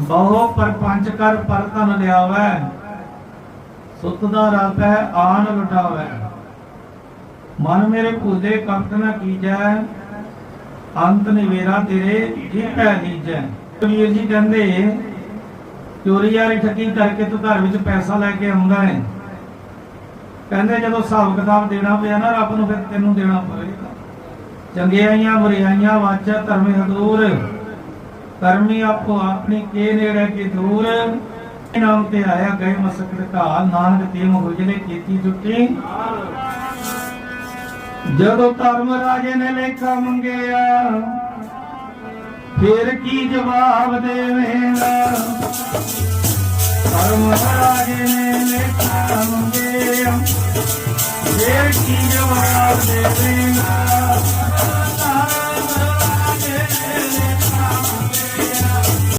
ਬਹੁ ਪਰਪੰਚ ਕਰ ਪਰਤਨ ਲਿਆਵੈ, ਸੁਤ ਦਾ ਰੱਬ ਹੈ ਆਨ ਲੁਟਾਵੈ। ਮਨ ਮੇਰੇ ਭੂਦੇ ਕੰਤ ਨਾ ਕੀਜੈ, ਅੰਤ ਨਿਵੇਰਾ ਤੇਰੇ ਜੀਪੈ ਲੀਜੈ ਵੀਰ ਜੀ ਕਹਿੰਦੇ, ਚੋਰੀ ਯਾਰੀ ਠੱਗੀ ਕਰਕੇ ਤੂੰ ਘਰ ਵਿੱਚ ਪੈਸਾ ਲੈ ਕੇ ਆਉਂਦਾ ਹੈ ਕਹਿੰਦੇ ਜਦੋਂ ਹਿਸਾਬ ਕਿਤਾਬ ਦੇਣਾ ਪਿਆ ਨਾ, ਰੱਬ ਨੂੰ ਫਿਰ ਤੈਨੂੰ ਦੇਣਾ ਪਵੇਗਾ। ਚੰਗਿਆਈਆਂ ਬੁਰਾਈਆਂ ਵਾਚਾ ਧਰਮੇ ਹਦੂਰ ਕਰਮੀ ਆਪੋ ਆਪਣੀ ਕੇ ਨੇੜੇ ਕੀ ਦੂਰ। ਨਾਮ ਤੇ ਆਇਆ ਗਏ ਮਸਕ ਢਾਲ ਨਾਨਕ ਤੇ ਮੁਜਲੇ ਕੀਤੀ ਜੁਟੀ ਜਦੋਂ ਧਰਮ ਰਾਜੇ ਨੇ ਲੇਖਾ ਮੰਗਿਆ, ਫਿਰ ਕੀ ਜਵਾਬ ਦੇਵੇਂਗਾ? ਧਰਮ ਰਾਜੇ ਨੇ ਲੇਖਾ ਮੰਗਿਆ, ਫਿਰ ਕੀ ਜਵਾਬ ਦੇਵੇਂਗਾ?